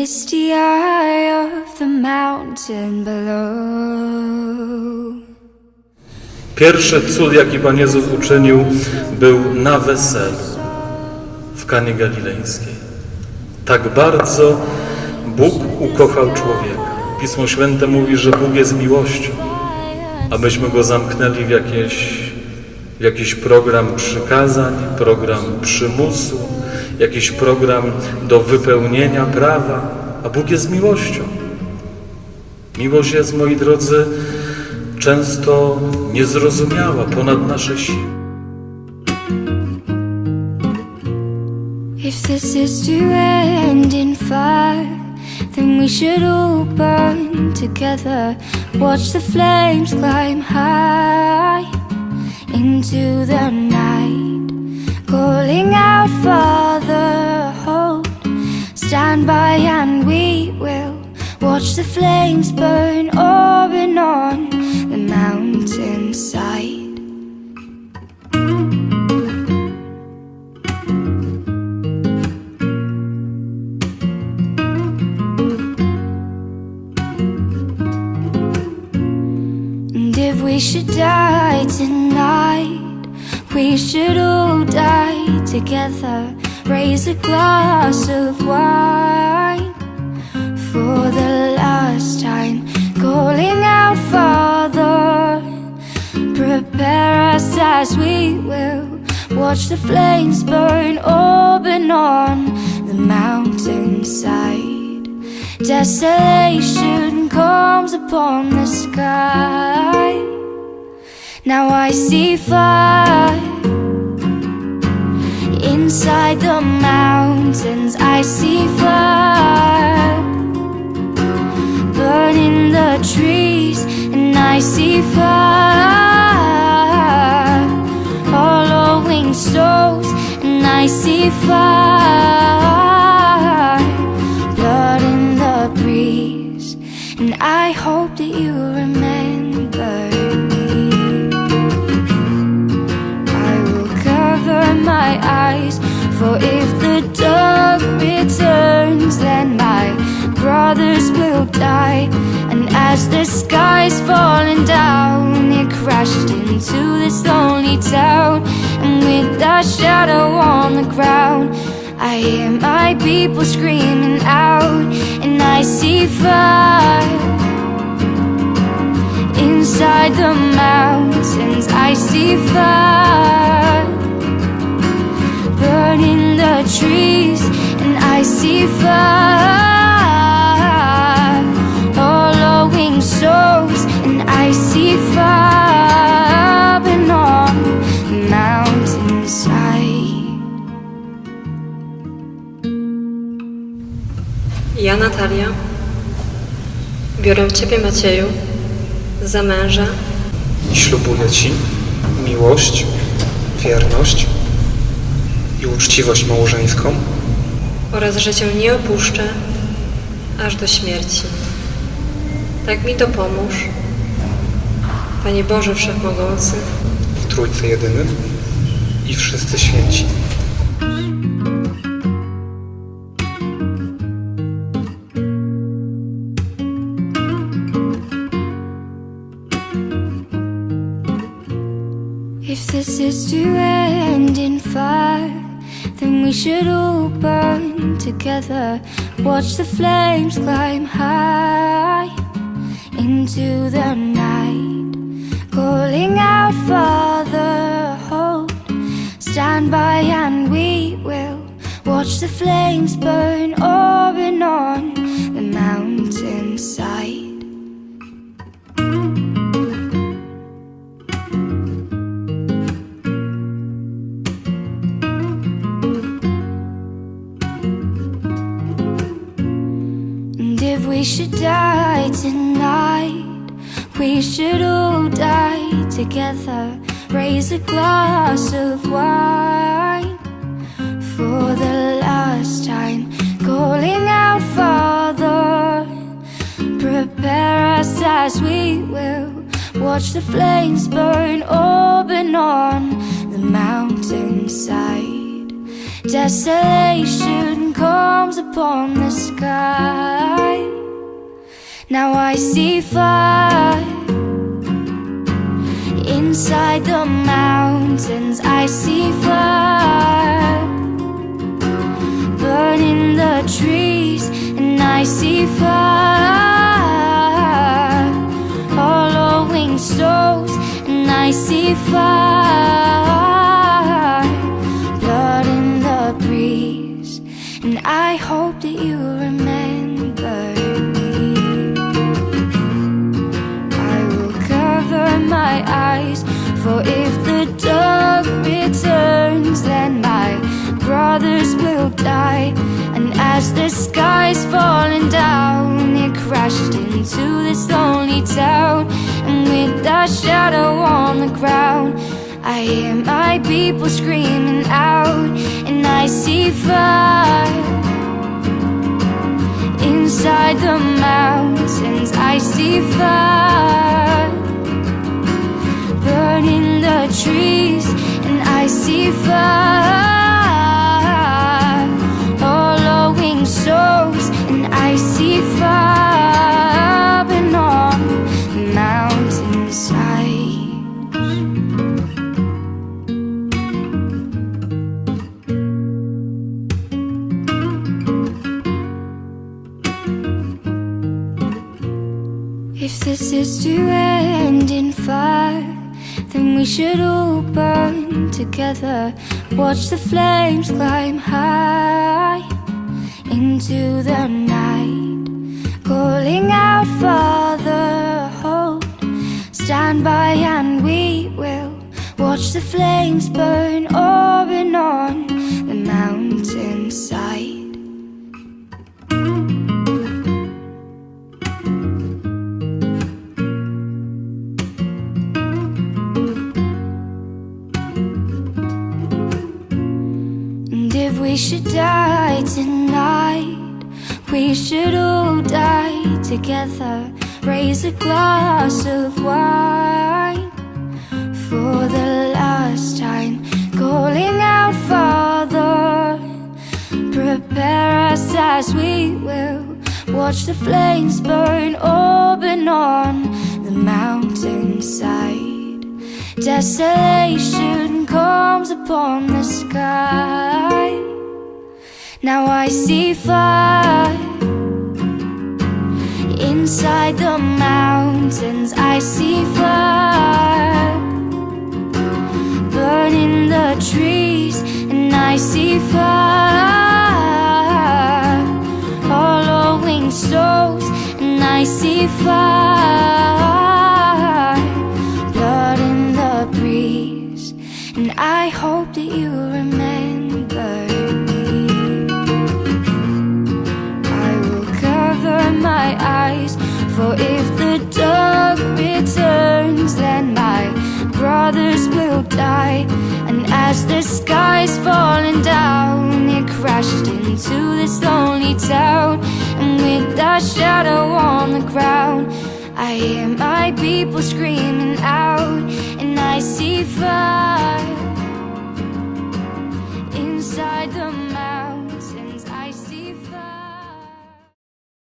misty eye of the mountain below. Pierwszy cud, jaki Pan Jezus uczynił, był na weselu w Kanie Galilejskiej. Tak bardzo Bóg ukochał człowieka. Pismo Święte mówi, że Bóg jest miłością, abyśmy Go zamknęli w, jakieś, w jakiś program przykazań, program przymusu, jakiś program do wypełnienia prawa, a Bóg jest miłością. Miłość jest, moi drodzy, często niezrozumiała ponad nasze siły. If this is to end in fire, then we should all burn together. Watch the flames climb high into the night, calling out, Father, hold, stand by, and we will watch the flames burn open on the mountainside. And if we should die tonight, we should all die together. Raise a glass of wine for the last time, calling out, Father. Prepare us as we will watch the flames burn open on the mountainside. Desolation comes upon the sky. Now I see fire inside the mountains. I see fire burning the trees, and I see fire hollowing souls, and I see fire for if the dark returns, then my brothers will die. And as the sky's falling down, it crashed into this lonely town. And with that shadow on the ground, I hear my people screaming out, and I see fire inside the mountains. I see fire the trees, and I see fire hollowing souls, and I see fire burning on the mountainside. Ja, Natalia, biorę Ciebie, Macieju, za męża i ślubuję Ci miłość, wierność i uczciwość małżeńską oraz że Cię nie opuszczę aż do śmierci. Tak mi to pomóż, Panie Boże Wszechmogący, w Trójcy Jedynym i wszyscy święci. If this is to end in fire, then we should all burn together. Watch the flames climb high into the night, calling out, Father, hold, stand by, and we will watch the flames burn on the mountainside. Should die tonight, we should all die together. Raise a glass of wine for the last time, calling out, Father. Prepare us as we will watch the flames burn open on the mountainside. Desolation comes upon the sky. Now I see fire inside the mountains. I see fire burning the trees, and I see fire hollowing souls, and I see fire blood in the breeze, and I hope that you remember as the sky's falling down, it crashed into this lonely town. And with that shadow on the ground, I hear my people screaming out, and I see fire inside the mountains. I see fire burning the trees, and I see fire this is to end in fire, then we should all burn together. Watch the flames climb high into the night, calling out, Father, hold, stand by, and we will watch the flames burn over and on the mountainside. We should die tonight, we should all die together. Raise a glass of wine for the last time, calling out, Father. Prepare us as we will watch the flames burn open on the mountainside. Desolation comes upon the sky. Now I see fire inside the mountains. I see fire burning the trees, and I see fire hollowing souls, and I see fire into this lonely town. And with that shadow on the ground, I hear my people screaming out, and I see fire